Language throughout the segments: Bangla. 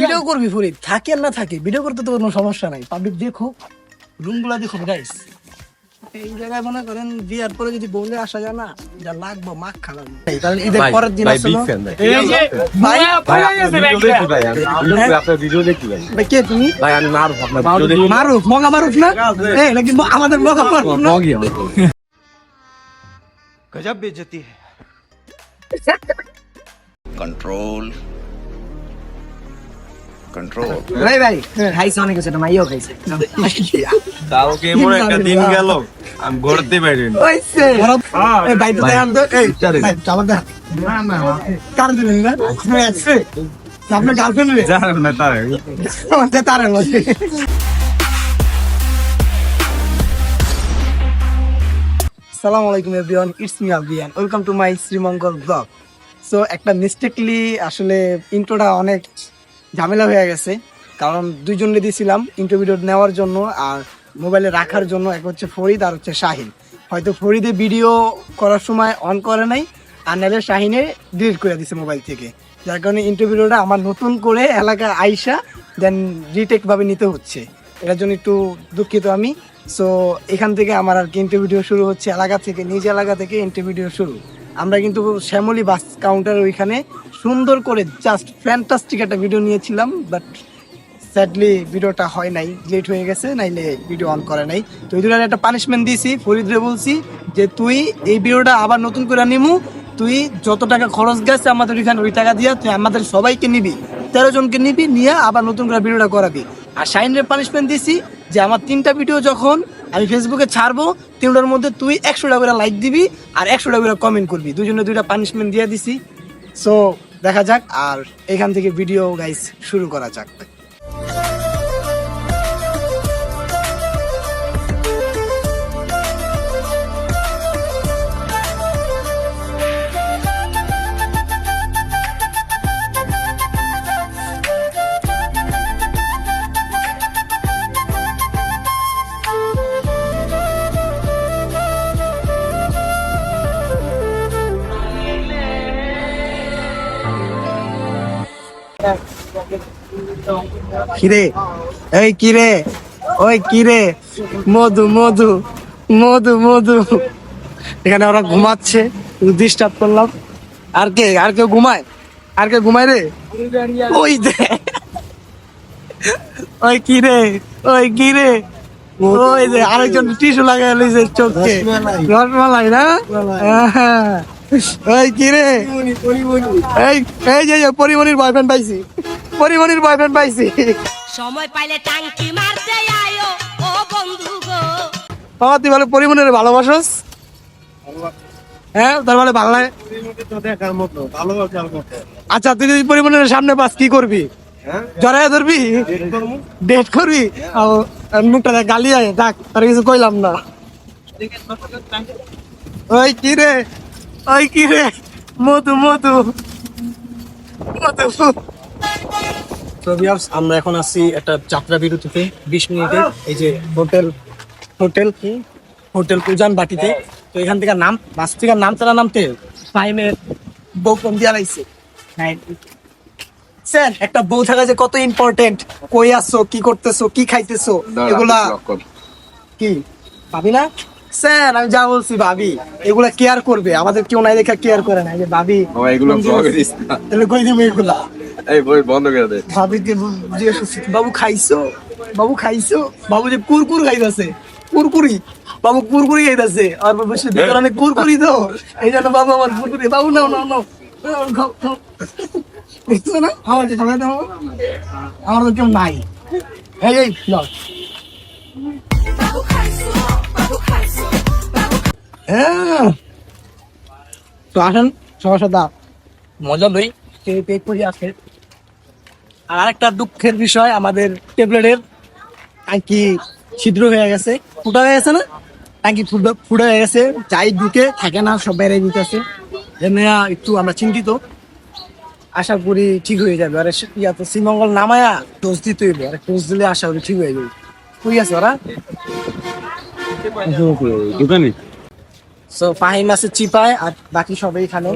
ভিডিও করবি ফরিদ থাকে আর না থাকে ভিডিও করতে তো কোনো সমস্যা নাই পাবলিক দেখো রুমগুলা দেখো গাইস কন্ট্রোল control. ভাই ভাই খাইছে অনেক কিছু মাইও খাইছে। কালকে এমন একটা দিন গেল? আমি ঘুরতে পারিনি। ওইছে এই ভাই তো দেখান তো এই ভাই চাবার দেখান কার দিলেন না আপনার গার্লফ্রেন্ড রে জানেন না তার। আমাদের সালাম আলাইকুম everyone. It's me Abiyan. Welcome to my Sreemangal blog. So একটা মিস্টেকলি আসলে ইন্ট্রোটা অনেক ঝামেলা হয়ে গেছে। কারণ দুইজনে দিয়েছিলাম ইন্টারভিউ নেওয়ার জন্য আর মোবাইলে রাখার জন্য এক হচ্ছে ফরিদ আর হচ্ছে শাহিন। হয়তো ফরিদে ভিডিও করার সময় অন করে নাই, আর নাহলে শাহিনে ডিলিট করে দিছে মোবাইল থেকে। যার কারণে ইন্টারভিউটা আমার নতুন করে এলাকা আইসা দেন রিটেক ভাবে নিতে হচ্ছে। এটার জন্য একটু দুঃখিত আমি। সো এখান থেকে আমার আর কি ইন্টারভিউ শুরু হচ্ছে, এলাকা থেকে, নিজ এলাকা থেকে ইন্টারভিউ শুরু। আমরা কিন্তু শ্যামলী বাস কাউন্টার ওইখানে সুন্দর করে জাস্ট ফ্যান্টাস্টিক একটা ভিডিও নিয়েছিলাম বাট স্যাডলি ভিডিওটা হয় নাই। লেট হয়ে গেছে, নাইলে ভিডিও অন করে নাই। তো দুটার একটা পানিশমেন্ট দিয়েছি, ফরিদরে বলছি যে তুই এই ভিডিওটা আবার নতুন করে নিমু, তুই যত টাকা খরচ গেছে আমাদের ওইখানে ওই টাকা দিয়া, তুই আমাদের সবাইকে নিবি। তেরো জনকে নিবি, নিয়ে আবার নতুন করে ভিডিওটা করাবি। আর শাইনের পানিশমেন্ট দিছি যে আমার তিনটা ভিডিও যখন আমি ফেসবুকে ছাড়বো, তিনটার মধ্যে তুই একশো টাকা করে লাইক দিবি আর একশো টাকা করে কমেন্ট করবি। দুজনে দুইটা পানিশমেন্ট দিয়ে দিছি। সো দেখা যাক আর এখান থেকে ভিডিও গাইস শুরু করা যাক। কিরে? এই কিরে? ওই কিরে? মধু মধু মধু মধু। এখানে ওরা ঘুমাচ্ছে ডিস্টার্ব করলাম। আর কে? আর কেউ ঘুমায়? আর কে ঘুমায় রে? ওই দে ওই কিরে? ওই কিরে? ওই যে আরেকজন টিস্যু লাগাই লইছে চোখে। রসমালাই। না? হ্যাঁ। ওই কিরে এই এই যে পরিমণির বয়ফ্রেন্ড পাইছি। পরিমণির বয়ফ্রেন্ড পাইছি। সময় পাইলে টাঙ্কি মারতে আয়ো ও বন্ধু গো। বাবা তুই বলে পরিমণির ভালোবাসস? হ্যাঁ তার মানে ভালো লাগে দেখার মতো ভালোবাসার মতো। আচ্ছা তুই যদি পরিমণির সামনে পাস কি করবি? জড়াই ধরবি? ডেট করবি? আর মুখটা দেখ গালি আয় ডাক আর কিছু কইলাম না। ওই কি রে? ওই কি রে? মধু মধু। মধু। আমরা এখন আছি একটা যাত্রা বিরতিতে বিশ মিনিটে। এই যে হোটেল হোটেল কি? হোটেল উজান বাটিতে। তো এখান থেকে নাম বাস থেকে নাম তারা নামতে টাইমের বউ কম দিয়া লাইছে স্যার একটা বউ থাকা যে কত ইম্পর্টেন্ট কই আসছো কি করতেছো কি খাইতেছো? এগুলা কি? ভাবি না? স্যার আমি যা বলছি ভাবি এগুলা কেয়ার করবে। আমাদের কেউ নাই দেখা কেয়ার করে না এই যে ভাবি এগুলো। তাহলে কই দিব এগুলা? এই বই বন্ধ করে দে। জিজ্ঞেস করছি বাবু খাইছো? বাবু খাইছো? বাবু যে কুরকুর খাইতেছে কুরকুরি। বাবু কুরকুরি খাইতেছে আর বসে দোকানে কুরকুরি তো। এই জন্য বাবু আমার কুরকুরি বাবু নাও নাও নাও। খাও, খাও। দেখছ না? আমার যে খাবে দাও। আমার তো কেউ নাই। এই এই। হ্যাঁ। তো আসেন সবার সাথে মজা লই। সেই পেট করে আসে আর আরেকটা দুঃখের বিষয় আমাদের ট্যাবলেটের ট্যাঙ্কি ছিদ্র হয়ে গেছে। ফুটা হয়ে গেছে না? ট্যাঙ্কি ফুটা ফুটা হয়ে গেছে। যাই ঢুকে থাকে না সব বাইরে দিতেছে একটু আমরা চিন্তিত। আশা করি ঠিক হয়ে যাবে। আর ইয়া তো শ্রীমঙ্গল নামায়া টোস দিতে হইবে? আর টোস দিলে আশা করি ঠিক হয়ে যাবে। তুই আছে ওরা? দোকানে? সো ফাহিম আছে চিপায় আর বাকি সবাই এখানে।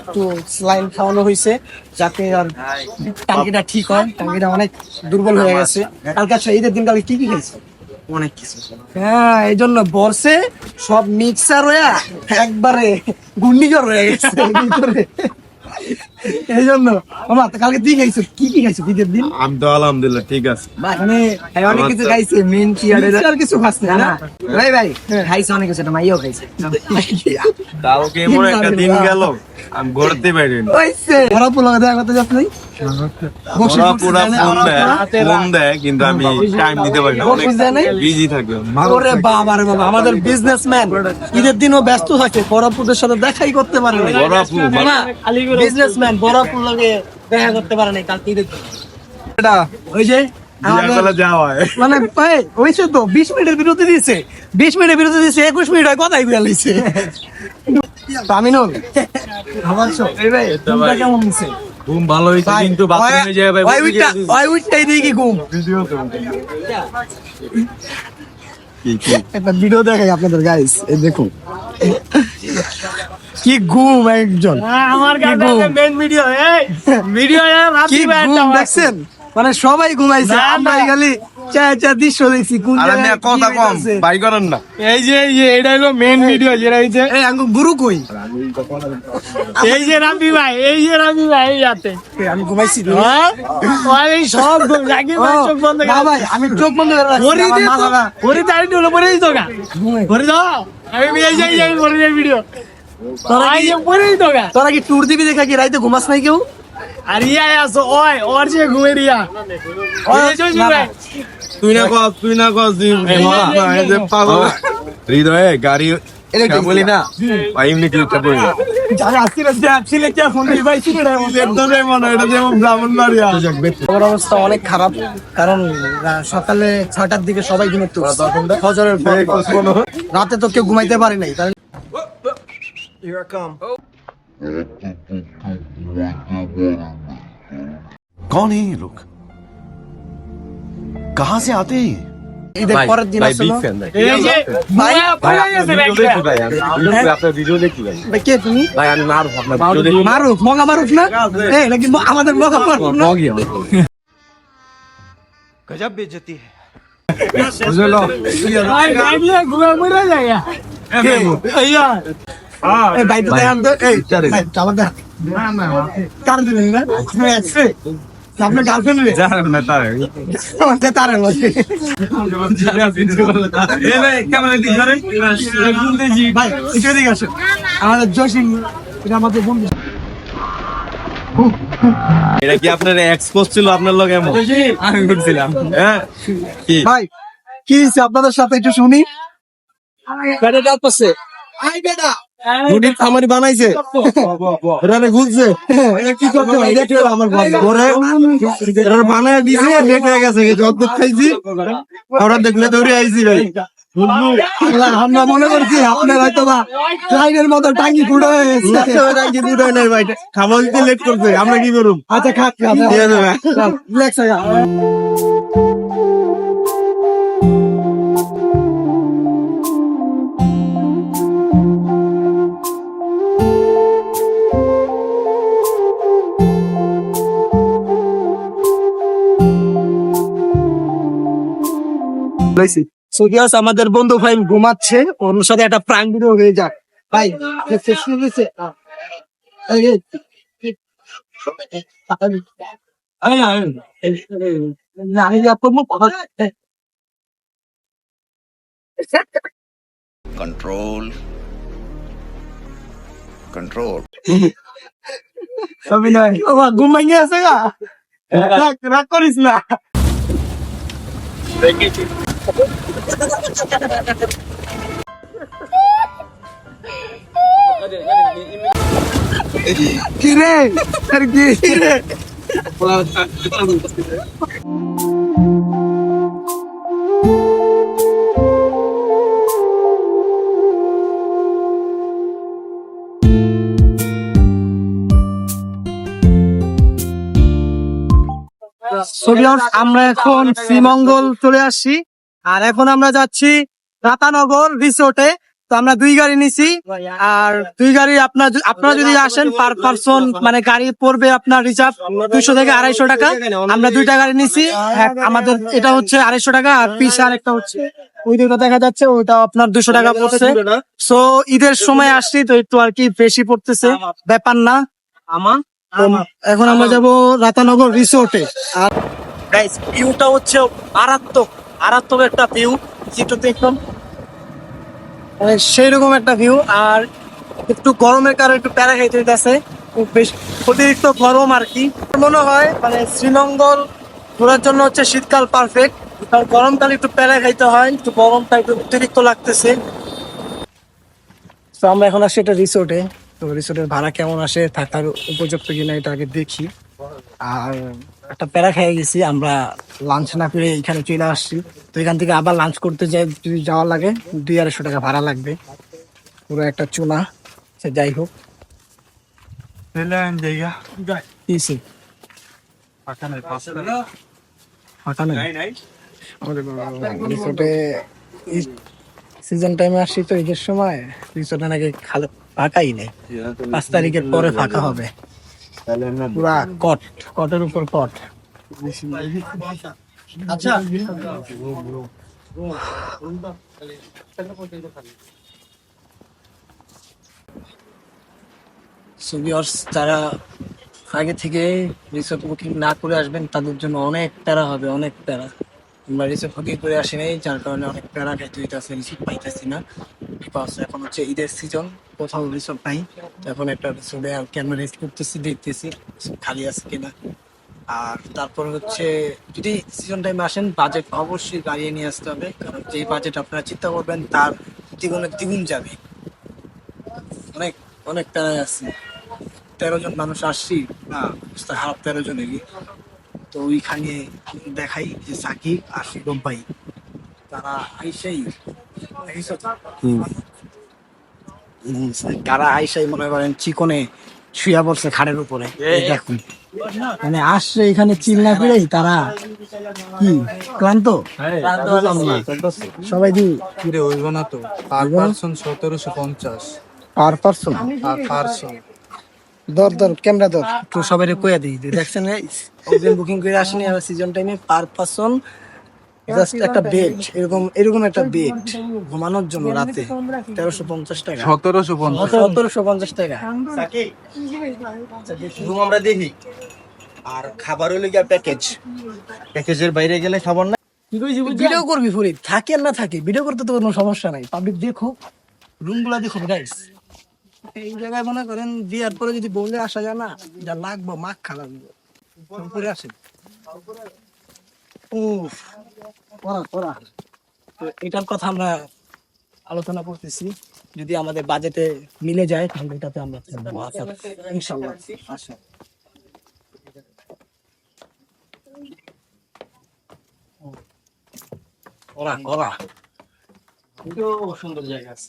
একটু স্লাইন খাওয়ানো হয়েছে যাতে আর টাঙ্কিটা ঠিক হয়। টাঙ্কিটা অনেক দুর্বল হয়ে গেছে। কালকে আচ্ছা ঈদের দিন কালকে কি কি খেয়েছে? অনেক কিছু। হ্যাঁ এই জন্য বর্ষে সব মিক্সার হয়ে একবারে ঘূর্ণিঝড় হয়ে গেছে। ভিতরে। এই জন্য মামা কালকে তুই খাইছো? কি কি খাইছো ঈদের দিন? আমি তো আলহামদুলিল্লাহ ঠিক আছে। মানে অনেক কিছু খাইছে মেন আর কিছু খাস না। না ভাই ভাই খাইছে অনেক কিছু মাইও খাইছে। কালকে এমন একটা দিন গেল আমি ঘুরতে পারিনি। ওইছে ওরা পুরো দেখা করতে যাস নাই বকশিস ওরা বকশিস পুরা দেয় না? ফোন দেয় ফোন দেয় কিন্তু আমি টাইম দিতে পারি না। অনেক বকশিস দেয় নাই? বিজি থাকবে। ওরে বাবা আমাদের বিজনেসম্যান ঈদের দিনও ব্যস্ত থাকে বড়পুদের সাথে দেখাই করতে পারে না। বড়াপু, দেখা করতে পারে না কালকে ঈদের দিন ওই যে মানে ভাই হয়েছে তো বিশ মিনিটের বিরতি দিয়েছে বিশ মিনিটের বিরতি দিয়েছে একুশ মিনিট হয় কথাই তামিনুল আমার কেমন হয়েছে? ঘুম ভালো হয়েছে কিন্তু বাথরুমে যাই ভাই ওই উইটটা ওই উইটটাই দিয়ে কি ঘুম? একটা ভিডিও দেখাই আপনাদের গাইস এই দেখুন। কি ঘুম একজন? আমার কি মেন ভিডিও এই ভিডিও কি ঘুম দেখছেন? মানে সবাই ঘুমাইছে। আমরা খালি চা চা দৃশ্য দেখছি কোন জায়গায় কথা কম বাই করেন না। এই যে এই যে এটা হলো মেন ভিডিও যেটা হইছে এই আঙ্গ গুরু কই? এই যে রাবি ভাই এই যে রাবি ভাই এই যাতে এই, আমি ঘুমাইছি তো। হ্যাঁ? এই সব রাগি ভাই চোখ বন্ধ না ভাই আমি চোখ বন্ধ করে রাখছি করি দে তো মাথাটা- করি দাঁড়ি ডুলে গা। করে দাও। আমি এই যে এই যে ভিডিও তোরা কি- ট্যুর দিবি দেখা কি রাইতে ঘুমাস নাই কেউ? আর ইয়া আসো ওই ওর যে ঘুমে রিয়া তুই না কস তুই না কস পাগল। হৃদয়ে গাড়ি বলি না। ভাই এমনি কি মনে হয় অবস্থা অনেক খারাপ কারণ সকালে ছটার দিকে সবাই ঘুমোতে রাতে তো কেউ ঘুমাইতে পারে নাই কারণ कौन है ये लोग कहां से आते हैं ये? ঈদের পরের দিন আসলো এই যে ভাই, ভাই পরে গেছে ব্যাগটা ভাই, কে তুমি ভাই আমি মার আপনার মারুফ মগা মারুফ না এই নাকি ম- আমাদের মগা মারুফ না ভাই গাইলে ঘুমে মরে যায় ইয়া এই ভাই তো দেখান তো এই ভাই চালা দেখ কার দিলেন না আমি আছে আপনার গার্লফ্রেন্ড আমাদের জসিম এটা আমাদের বন্ধু এটা কি আপনার এক্সপোজ ছিল আপনার লগে এমন আমি করছিলাম হ্যাঁ ভাই কি আপনাদের সাথে একটু শুনি বেটা ডাল পাচ্ছে আই বেটা খামারি বানাইছে। ঘুরছে কি করতে ভাই আমার বানায় দিছে লেট হয়ে গেছে যত খাইছি। আমরা দেখলে দৌড়ে আইছি ভাই আমরা মনে করছি আপনার হয়তো বা ট্রাইনের মতো টাঙ্গি ফুটো হয়ে টাঙ্গি ফুটো হয় নাই ভাই। খাবার দিতে লেট করছে আমরা কি করুম? আচ্ছা খাক আছে ভাই রিল্যাক্স হয়ে সুদিয়াস আমাদের বন্ধু ভাই ঘুমাচ্ছে ওর সাথে একটা প্রাণ ভিডিও হয়ে যাক ভাই শেষ হয়ে গেছে এই, এই, এই, এই, এই, না, আমি আপনার মুখ কথা- कंट्रोल कंट्रोल অভিনয় বাবা ঘুম ভেঙে আছে গা রাগ রাগ করিস না কি রে আর কি? রে সোভিয়ত আমরা এখন শ্রীমঙ্গল চলে আসছি। আর এখন আমরা যাচ্ছি রাতানগর রিসোর্টে। তো আমরা দুই গাড়ি নিছি। আর দুই গাড়ি আপনার আপনারা যদি আসেন পার পার্সন মানে গাড়ি পড়বে আপনার রিজার্ভ দুইশো থেকে আড়াইশো টাকা। আমরা দুইটা গাড়ি নিছি। এক- আমাদের এটা হচ্ছে আড়াইশো টাকা, আর পিস আর একটা হচ্ছে। ওই দুটো দেখা যাচ্ছে ওইটা আপনার দুশো টাকা পড়ছে। সো ঈদের সময় আসছি, তো একটু আর কি বেশি পড়তেছে। ব্যাপার না। আমার এখন আমরা যাব রাতানগর রিসোর্টে। আর হচ্ছে মারাত্মক। মারাত্মক একটা ভিউ যেটা দেখলাম মানে সেই রকম একটা ভিউ আর একটু গরমের কারণে একটু প্যারা খাইতে হইতেছে। বেশ অতিরিক্ত গরম আর কি। মনে হয় মানে শ্রীমঙ্গল ঘোরার জন্য হচ্ছে শীতকাল পারফেক্ট কারণ গরমকালে একটু প্যারা খাইতে হয়, একটু গরমটা একটু অতিরিক্ত লাগতেছে। তো আমরা এখন আসছি একটা রিসোর্টে তো রিসোর্টের ভাড়া কেমন আসে, থাকার উপযুক্ত কিনা এটা আগে দেখি। আর একটা প্যারা খেয়ে গেছি আমরা লাঞ্চ না করে এখানে চলে আসছি। তো এখান থেকে আবার লাঞ্চ করতে যাই যদি যাওয়া লাগে দুই আড়াইশো টাকা ভাড়া লাগবে। পুরো একটা চুনা সে যাই হোক। রিসোর্টে সিজন টাইমে আসছি তো ঈদের সময়। রিসোর্টে নাকি খালি ফাঁকাই নেই। পাঁচ তারিখের পরে ফাঁকা হবে। পুরা কট কটের উপর কট। আচ্ছা। যারা আগে থেকে রিসোর্ট বুকিং না করে আসবেন তাদের জন্য অনেক প্যারা হবে অনেক প্যারা। রিসোর্ট বুকিং করে আসি নাই, যার কারণে অনেক প্যারা খাইতে হইতেছে রিসোর্ট পাইতেছি না। বিকজ এখন হচ্ছে ঈদের সিজন কোথাও রিসোর্ট নাই। এখন একটা রিসোর্টে আর ক্যামেরা রেস্ট করতেছি, দেখতেছি খালি আছে কিনা। আর তারপর হচ্ছে, যদি সিজন টাইমে আসেন বাজেট অবশ্যই গাড়িয়ে নিয়ে আসতে হবে। কারণ যে বাজেট আপনারা চিন্তা করবেন, তার দ্বিগুণের দ্বিগুণ যাবে। অনেক অনেক প্যারায় আছে। তেরো জন মানুষ আসছি, না খারাপ তেরো জনেরই। তো ওইখানে দেখাই যে সাকিব আর শিবম ভাই। তারা আইসাই তারা আইসাই মনে করেন চিকনে শুয়া পড়ছে খাড়ের উপরে। দেখুন। মানে আসছে এখানে চিল না ফিরেই তারা কি ক্লান্ত? সবাই দি না তো? পার পার্সন সতেরোশো পঞ্চাশ। Per person? আর পার্সন? দর দর ক্যামেরা দর একটু সবাই কইয়া দিই দেখছেন ওজন বুকিং করে আসেনি আর সিজন টাইমে পার পারসন জাস্ট একটা বেড এরকম এরকম একটা বেড ঘুমানোর জন্য রাতে তেরোশো পঞ্চাশ টাকা। সতেরোশো পঞ্চাশ। সতেরোশো পঞ্চাশ টাকা। রুম আমরা দেখি। আর খাবার হলে গিয়ে প্যাকেজ প্যাকেজের বাইরে গেলে খাবার না ভিডিও করবি ফরিদ থাকে আর না থাকে ভিডিও করতে তো কোনো সমস্যা নাই। পাবলিক দেখো রুমগুলা দেখো গাইস এই জায়গায় মনে করেন পরে যদি বলে আসা যায় না যা লাগবো মাখ লাগবে। উপরে আসে এটার কথা আমরা আলোচনা করতেছি। যদি আমাদের বাজেটে মিলে যায় তাহলে এটাতে আমরা আচ্ছা, ইনশাল্লাহ সুন্দর জায়গা আছে।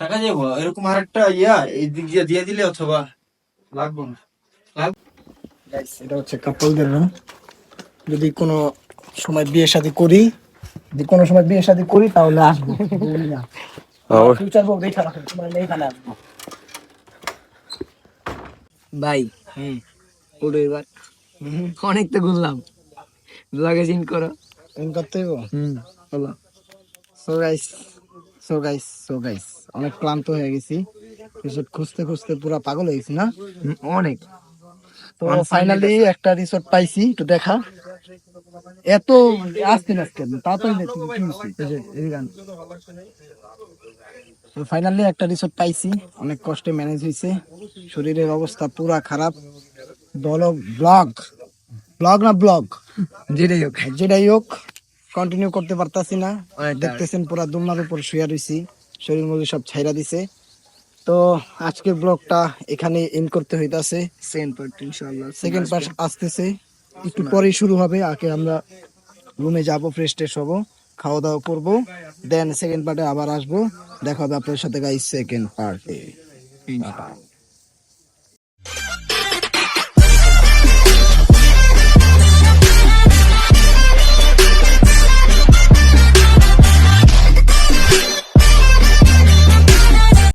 টাকা যাব এরকম আরেকটা ইয়া এই দিক দিয়ে দিয়ে দিলে অথবা লাগবো না। এটা হচ্ছে কাপলদের রুম যদি কোনো সময় বিয়ে শাদী করি যদি কোনো সময় বিয়ে শাদী করি তাহলে আসব। ফিউচার বউ দেখা রাখো তোমার আসব। ভাই হুম। ওটা এবার। অনেক তো ঘুরলাম। ব্লগে চিন করো। করতে হইব? হুম বলো। So guys so guys so guys অনেক ক্লান্ত হয়ে গেছি। রিসোর্ট খুঁজতে খুঁজতে পুরা পাগল হয়ে গেছি না? অনেক। তো ফাইনালি একটা রিসোর্ট পাইছি একটু দেখা। এত আসতে আসতে তাড়াতাড়ি তো ফাইনালি একটা রিসোর্ট পাইছি। অনেক কষ্টে ম্যানেজ হয়েছে শরীরের অবস্থা পুরা খারাপ ব্লগ ব্লগ ব্লগ না ব্লগ যেটাই হোক যেটাই হোক কন্টিনিউ করতে পারতাছি না। দেখতেছেন পুরা দুলনার উপর শুয়ে রইছি। শরীর মধ্যে সব ছাইরা দিছে। তো আজকের ব্লগটা এখানে এন্ড করতে হইতাছে। সেকেন্ড পার্ট ইনশাআল্লাহ সেকেন্ড পার্ট আসতেছে। একটু পরেই শুরু হবে আগে আমরা রুমে যাব ফ্রেশ ট্রেশ হব খাওয়া দাওয়া করব দেন সেকেন্ড পার্টে আবার আসব। দেখা হবে আপনার সাথে গাইস সেকেন্ড পার্টে